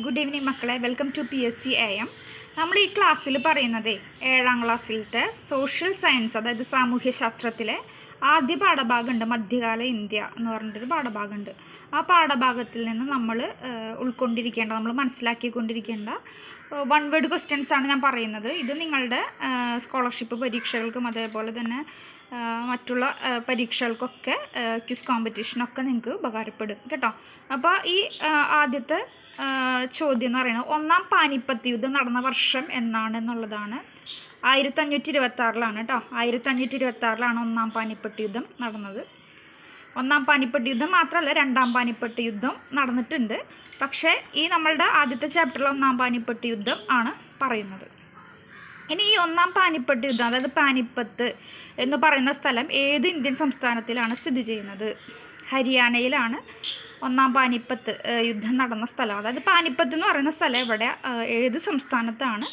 Good evening മക്കളെ. Welcome to P S C A M നമ്മൾ ഈ ക്ലാസ്സിൽ പറയുന്നത് ഏഴാം ക്ലാസ്സിലത്തെ സോഷ്യൽ സയൻസ് അതായത് സാമൂഹ്യശാസ്ത്രത്തിലെ ആദ്യ പാഠഭാഗമുണ്ട് മധ്യകാല ഇന്ത്യ എന്ന് പറഞ്ഞിട്ടൊരു പാഠഭാഗമുണ്ട്. ആ പാഠഭാഗത്തിൽ നിന്ന് നമ്മൾ ഉൾക്കൊണ്ടിരിക്കേണ്ട നമ്മൾ മനസ്സിലാക്കിക്കൊണ്ടിരിക്കേണ്ട വൺ വേർഡ് ക്വസ്റ്റ്യൻസ് ആണ് ഞാൻ പറയുന്നത്. ഇത് നിങ്ങളുടെ സ്കോളർഷിപ്പ് പരീക്ഷകൾക്കും അതേപോലെ തന്നെ മറ്റുള്ള പരീക്ഷകൾക്കൊക്കെ ക്വിസ് കോമ്പറ്റീഷനൊക്കെ നിങ്ങൾക്ക് ഉപകാരപ്പെടും. കേട്ടോ? അപ്പോൾ ഈ ആദ്യത്തെ ചോദ്യം എന്ന് പറയുന്നത് ഒന്നാം പാനിപ്പത്ത് യുദ്ധം നടന്ന വർഷം എന്നാണ് എന്നുള്ളതാണ്. ആയിരത്തി അഞ്ഞൂറ്റി ഇരുപത്തി ആറിലാണ് കേട്ടോ? ആയിരത്തി അഞ്ഞൂറ്റി ഇരുപത്തി ആറിലാണ് ഒന്നാം പാനിപ്പട്ട് യുദ്ധം നടന്നത്. ഒന്നാം പാനിപ്പട്ട് യുദ്ധം മാത്രമല്ല രണ്ടാം പാനിപ്പട്ട് യുദ്ധം നടന്നിട്ടുണ്ട്. പക്ഷേ ഈ നമ്മളുടെ ആദ്യത്തെ ചാപ്റ്ററിൽ ഒന്നാം പാനിപ്പട്ട് യുദ്ധം ആണ് പറയുന്നത്. ഇനി ഈ ഒന്നാം പാനിപ്പട്ട് യുദ്ധം അതായത് പാനിപ്പത്ത് എന്ന് പറയുന്ന സ്ഥലം ഏത് ഇന്ത്യൻ സംസ്ഥാനത്തിലാണ് സ്ഥിതി ചെയ്യുന്നത്? ഹരിയാനയിലാണ് ഒന്നാം പാനിപ്പത്ത് യുദ്ധം നടന്ന സ്ഥലം. അതായത് പാനിപ്പത്ത് എന്ന് പറയുന്ന സ്ഥലം ഇവിടെ ഏത് സംസ്ഥാനത്താണ്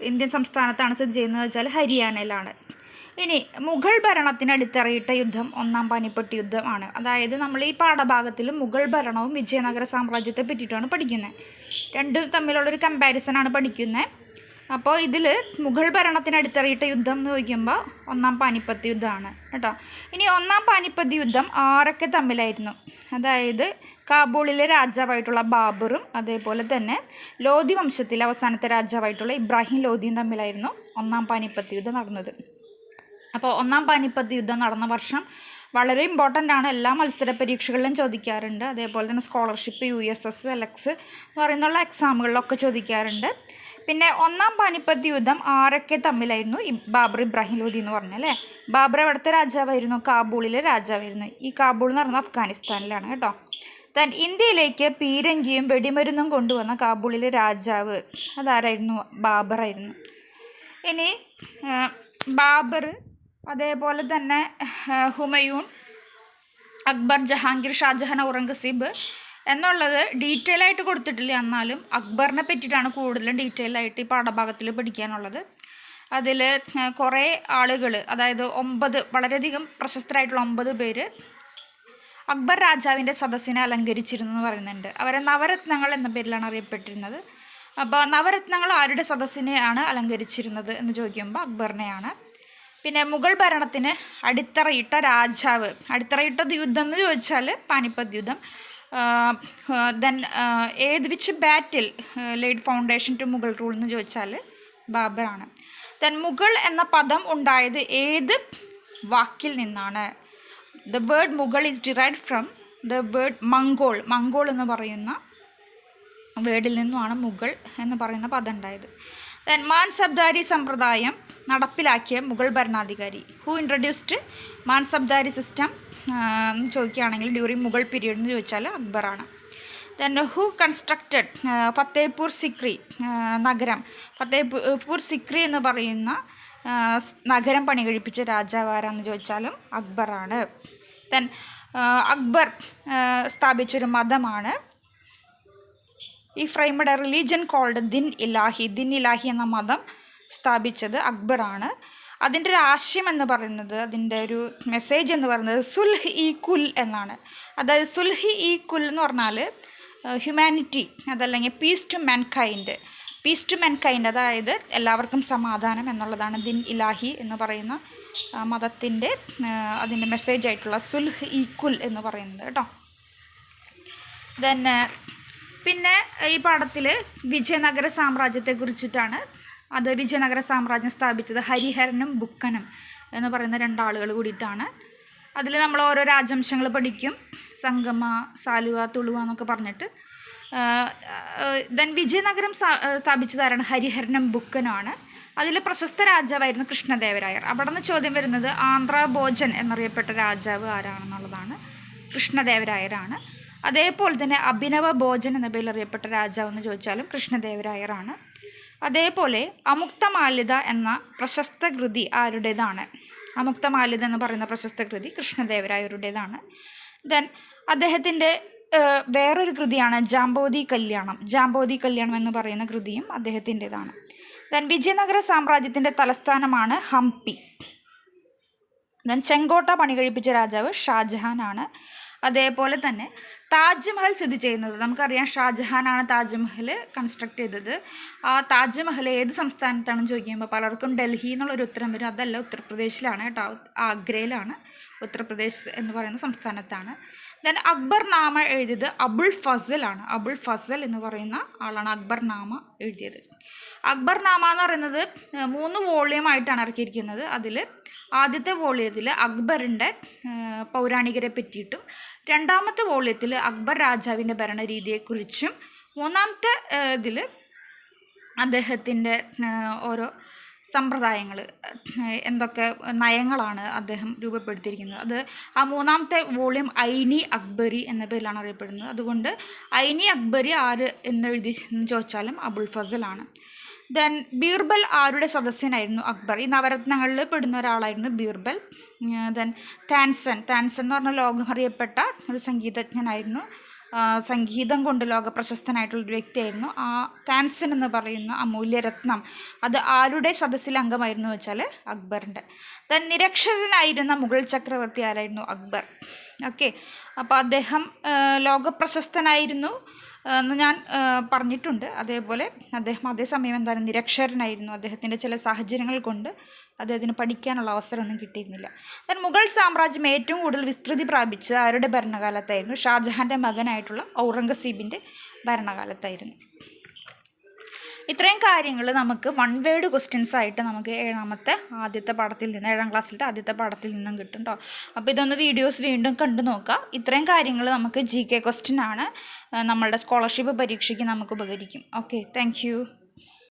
ഇന്ത്യൻ സംസ്ഥാനത്താണ് സ്ഥിതി ചെയ്യുന്നത് വെച്ചാൽ ഹരിയാനയിലാണ്. ഇനി മുഗൾ ഭരണത്തിന് അടിത്തറയിട്ട യുദ്ധം ഒന്നാം പാനിപ്പട്ട് യുദ്ധമാണ് അതായത് നമ്മൾ ഈ പാഠഭാഗത്തിൽ മുഗൾ ഭരണവും വിജയനഗര സാമ്രാജ്യത്തെ പറ്റിയിട്ടാണ് പഠിക്കുന്നത് രണ്ടും തമ്മിലുള്ളൊരു കമ്പാരിസൺ ആണ് പഠിക്കുന്നത് അപ്പോൾ ഇതിൽ മുഗൾ ഭരണത്തിന് അടിത്തറയിട്ട യുദ്ധം എന്ന് ചോദിക്കുമ്പോൾ ഒന്നാം പാനിപ്പത്ത് യുദ്ധമാണ് കേട്ടോ. ഇനി ഒന്നാം പാനിപ്പത്ത് യുദ്ധം ആരൊക്കെ തമ്മിലായിരുന്നു. അതായത് കാബൂളിലെ രാജാവായിട്ടുള്ള ബാബറും അതേപോലെ തന്നെ ലോധി വംശത്തിലെ അവസാനത്തെ രാജാവായിട്ടുള്ള ഇബ്രാഹിം ലോധിയും തമ്മിലായിരുന്നു ഒന്നാം പാനിപ്പത്ത് യുദ്ധം നടന്നത്. അപ്പോൾ ഒന്നാം പാനിപ്പത്ത് യുദ്ധം നടന്ന വർഷം വളരെ ഇമ്പോർട്ടന്റ് ആണ്. എല്ലാ മത്സര പരീക്ഷകളിലും ചോദിക്കാറുണ്ട്. അതേപോലെ തന്നെ scholarship U S S LSS എന്ന് പറയുന്നുള്ള എക്സാമുകളിലൊക്കെ ചോദിക്കാറുണ്ട്. പിന്നെ ഒന്നാം പാനിപ്പത്ത് യുദ്ധം ആരൊക്കെ തമ്മിലായിരുന്നു. ബാബർ ഇബ്രാഹിം ലോധി എന്ന് പറഞ്ഞല്ലേ ബാബർ എവിടുത്തെ രാജാവായിരുന്നു? കാബൂളിലെ രാജാവായിരുന്നു. ഈ കാബൂൾ എന്ന് പറയുന്നത് അഫ്ഗാനിസ്ഥാനിലാണ് കേട്ടോ. ദെൻ ഇന്ത്യയിലേക്ക് പീരങ്കിയും വെടിമരുന്നും കൊണ്ടുവന്ന കാബൂളിലെ രാജാവ് അതാരായിരുന്നു? ബാബറായിരുന്നു ഇനി ബാബർ അതേപോലെ തന്നെ ഹുമയൂൺ അക്ബർ ജഹാംഗീർ ഷാജഹാൻ ഔറംഗസീബ് എന്നുള്ളത് ഡീറ്റെയിൽ ആയിട്ട് കൊടുത്തിട്ടില്ല. എന്നാലും അക്ബറിനെ പറ്റിയിട്ടാണ് കൂടുതലും ഡീറ്റെയിൽ ആയിട്ട് ഈ പാഠഭാഗത്തിൽ പഠിക്കാനുള്ളത്. അതിൽ കുറേ ആളുകൾ അതായത് ഒമ്പത് വളരെയധികം പ്രശസ്തരായിട്ടുള്ള ഒമ്പത് പേര് അക്ബർ രാജാവിന്റെ സദസ്സിനെ അലങ്കരിച്ചിരുന്നു എന്ന് പറയുന്നുണ്ട്. അവരെ നവരത്നങ്ങൾ എന്ന പേരിലാണ് അറിയപ്പെട്ടിരുന്നത്. അപ്പോൾ നവരത്നങ്ങൾ ആരുടെ സദസ്സിനെയാണ് അലങ്കരിച്ചിരുന്നത് എന്ന് ചോദിക്കുമ്പോൾ അക്ബറിനെയാണ്. പിന്നെ മുഗൾ ഭരണത്തിന് അടിത്തറയിട്ട രാജാവ് അടിത്തറയിട്ട യുദ്ധം എന്ന് ചോദിച്ചാൽ പാനിപ്പത്ത് യുദ്ധം. ദെൻ ഏത് which battle laid foundation to Mughal rule എന്ന് ചോദിച്ചാൽ ബാബറാണ്. ദെൻ മുഗൾ എന്ന പദം ഉണ്ടായത് ഏത് വാക്കിൽ നിന്നാണ്? The word Mughal is derived from the word Mongol Mongol എന്ന് പറയുന്ന വേർഡിൽ നിന്നുമാണ് മുഗൾ എന്ന് പറയുന്ന പദം ഉണ്ടായത്. ദെൻ മാൻസബ്ദാരി സമ്പ്രദായം നടപ്പിലാക്കിയ മുഗൾ ഭരണാധികാരി. ഹു ഇൻട്രൊഡ്യൂസ്ഡ് മാൻസബ്ദാരി സിസ്റ്റം എന്ന് ചോദിക്കുകയാണെങ്കിൽ ഡ്യൂറിങ് മുഗൾ പീരീഡ് എന്ന് ചോദിച്ചാൽ അക്ബറാണ് then who constructed Fatehpur Sikri നഗരം. ഫത്തേപൂർ സിക്രി എന്ന് പറയുന്ന നഗരം പണി കഴിപ്പിച്ച രാജാവാരാന്ന് ചോദിച്ചാലും അക്ബറാണ് ദെൻ അക്ബർ സ്ഥാപിച്ചൊരു മതമാണ്. ഈ ഫ്രൈമഡ് റിലീജിയൻ കോൾഡ് ദിൻ ഇലാഹി ദിൻ ഇലാഹി എന്ന മതം സ്ഥാപിച്ചത് അക്ബറാണ് അതിന്റെ ഒരു ആശയം എന്ന് പറയുന്നത് അതിന്റെ ഒരു മെസ്സേജ് എന്ന് പറയുന്നത് സുൽഹ് ഈ കുൽ എന്നാണ്. അതായത് സുൽഹ് ഈ കുൽ എന്ന് പറഞ്ഞാൽ ഹ്യൂമാനിറ്റി അതല്ലെങ്കിൽ peace to mankind peace to mankind അതായത് എല്ലാവർക്കും സമാധാനം എന്നുള്ളതാണ് ദിൻ ഇലാഹി എന്ന് പറയുന്ന മതത്തിന്റെ അതിന്റെ മെസ്സേജ് ആയിട്ടുള്ള സുൽഹ് ഈ കുൽ എന്ന് പറയുന്നത് കേട്ടോ. ദെൻ പിന്നെ ഈ പാഠത്തിൽ വിജയനഗര സാമ്രാജ്യത്തെ കുറിച്ചിട്ടാണ് അത് വിജയനഗര സാമ്രാജ്യം സ്ഥാപിച്ചത് ഹരിഹരനും ബുക്കനും എന്ന് പറയുന്ന രണ്ടാളുകൾ കൂടിയിട്ടാണ്. അതിൽ നമ്മൾ ഓരോ രാജവംശങ്ങൾ പഠിക്കും. സംഗമ സാലുവ തുളുവ എന്നൊക്കെ പറഞ്ഞിട്ട്. ദെൻ വിജയനഗരം സ്ഥാപിച്ചതാരാണ്? ഹരിഹരനും ബുക്കനുമാണ്. അതിൽ പ്രശസ്ത രാജാവായിരുന്നു കൃഷ്ണദേവരായർ. അവിടെ നിന്ന് ചോദ്യം വരുന്നത് ആന്ധ്രാഭോജൻ എന്നറിയപ്പെട്ട രാജാവ് ആരാണെന്നുള്ളതാണ്. കൃഷ്ണദേവരായരാണ്. അതേപോലെ തന്നെ അഭിനവ ഭോജൻ എന്ന പേരിൽ അറിയപ്പെട്ട രാജാവ് എന്ന് ചോദിച്ചാലും കൃഷ്ണദേവരായറാണ് അതേപോലെ അമുക്തമാല്യത എന്ന പ്രശസ്ത കൃതി ആരുടേതാണ്? അമുക്തമാല്യത എന്ന് പറയുന്ന പ്രശസ്ത കൃതി കൃഷ്ണദേവരായരുടേതാണ്. ദെൻ അദ്ദേഹത്തിന്റെ വേറൊരു കൃതിയാണ് ജാമ്പോതി കല്യാണം. ജാമ്പോതി കല്യാണം എന്ന് പറയുന്ന കൃതിയും അദ്ദേഹത്തിന്റെതാണ്. ദെൻ വിജയനഗര സാമ്രാജ്യത്തിന്റെ തലസ്ഥാനമാണ് ഹംപി. ദെൻ ചെങ്കോട്ട പണി കഴിപ്പിച്ച രാജാവ് ഷാജഹാൻ ആണ് അതേപോലെ തന്നെ താജ്മഹൽ സ്ഥിതി ചെയ്യുന്നത്. നമുക്കറിയാം ഷാജഹാനാണ് താജ്മഹൽ കൺസ്ട്രക്ട് ചെയ്തത്. ആ താജ്മഹൽ ഏത് സംസ്ഥാനത്താണെന്ന് ചോദിക്കുമ്പോൾ പലർക്കും ഡൽഹി എന്നുള്ളൊരു ഉത്തരം വരും. അതല്ല ഉത്തർപ്രദേശിലാണ് കേട്ടോ. ആഗ്രയിലാണ്. ഉത്തർപ്രദേശ് എന്ന് പറയുന്ന സംസ്ഥാനത്താണ്. ദെൻ അക്ബർ നാമ എഴുതിയത് അബുൾ ഫസലാണ് അബുൾ ഫസൽ എന്ന് പറയുന്ന ആളാണ് അക്ബർ നാമ എഴുതിയത്. അക്ബർ നാമ എന്ന് പറയുന്നത് മൂന്ന് വോളിയം ആയിട്ടാണ് ഇറക്കിയിരിക്കുന്നത്. അതിൽ ആദ്യത്തെ വോളിയത്തിൽ അക്ബറിന്റെ പൗരാണികരെ പറ്റിയിട്ടും രണ്ടാമത്തെ വോളിയത്തിൽ അക്ബർ രാജാവിന്റെ ഭരണരീതിയെക്കുറിച്ചും മൂന്നാമത്തെ ഇതിൽ അദ്ദേഹത്തിന്റെ ഓരോ സമ്പ്രദായങ്ങൾ എന്തൊക്കെ നയങ്ങളാണ് അദ്ദേഹം രൂപപ്പെടുത്തിയിരിക്കുന്നത്. അത് ആ മൂന്നാമത്തെ വോളിയം ഐനി അക്ബരി എന്ന പേരിലാണ് അറിയപ്പെടുന്നത്. അതുകൊണ്ട് ഐനി അക്ബരി ആര് എന്നെഴുതി എന്ന് ചോദിച്ചാലും അബുൾ ഫസലാണ് ദെൻ ബീർബൽ ആരുടെ സദസ്യനായിരുന്നു അക്ബർ? ഈ നവരത്നങ്ങളിൽ പെടുന്ന ഒരാളായിരുന്നു ബീർബൽ. ദെൻ താൻസൻ താൻസൻ എന്ന് പറഞ്ഞ ലോകം അറിയപ്പെട്ട ഒരു സംഗീതജ്ഞനായിരുന്നു. സംഗീതം കൊണ്ട് ലോക പ്രശസ്തനായിട്ടുള്ളൊരു വ്യക്തിയായിരുന്നു. ആ താൻസൻ എന്ന് പറയുന്ന അമൂല്യരത്നം അത് ആരുടെ സദസ്സിൽ അംഗമായിരുന്നു വെച്ചാൽ അക്ബറിന്റെ. ദൻ നിരക്ഷരനായിരുന്ന മുഗൾ ചക്രവർത്തി ആരായിരുന്നു? അക്ബർ. ഓക്കെ അപ്പോൾ അദ്ദേഹം ലോകപ്രശസ്തനായിരുന്നു. എന്ന് ഞാൻ പറഞ്ഞിട്ടുണ്ട്. അതേപോലെ അദ്ദേഹം അതേസമയം എന്താണ് നിരക്ഷരനായിരുന്നു അദ്ദേഹത്തിന്റെ ചില സാഹചര്യങ്ങൾ കൊണ്ട്. അദ്ദേഹത്തിന് പഠിക്കാനുള്ള അവസരമൊന്നും കിട്ടിയിരുന്നില്ല. ഞാൻ മുഗൾ സാമ്രാജ്യം ഏറ്റവും കൂടുതൽ വിസ്തൃതി പ്രാപിച്ചത് ആരുടെ ഭരണകാലത്തായിരുന്നു? ഷാജഹാന്റെ മകനായിട്ടുള്ള ഔറംഗസീബിന്റെ ഭരണകാലത്തായിരുന്നു. ഇത്രയും കാര്യങ്ങൾ നമുക്ക് വൺ വേർഡ് ക്വസ്റ്റ്യൻസ് ആയിട്ട് നമുക്ക് ഏഴാമത്തെ ആദ്യത്തെ പാഠത്തിൽ നിന്ന് ഏഴാം ക്ലാസ്സിലത്തെ ആദ്യത്തെ പാഠത്തിൽ നിന്നും കിട്ടും കേട്ടോ അപ്പോൾ ഇതൊന്ന് വീഡിയോസ് വീണ്ടും കണ്ടു നോക്കുക ഇത്രയും കാര്യങ്ങൾ നമുക്ക് ജി കെ ക്വസ്റ്റ്യൻ ആണ് നമ്മളുടെ സ്കോളർഷിപ്പ് പരീക്ഷയ്ക്ക് നമുക്ക് ഉപകരിക്കും. Okay thank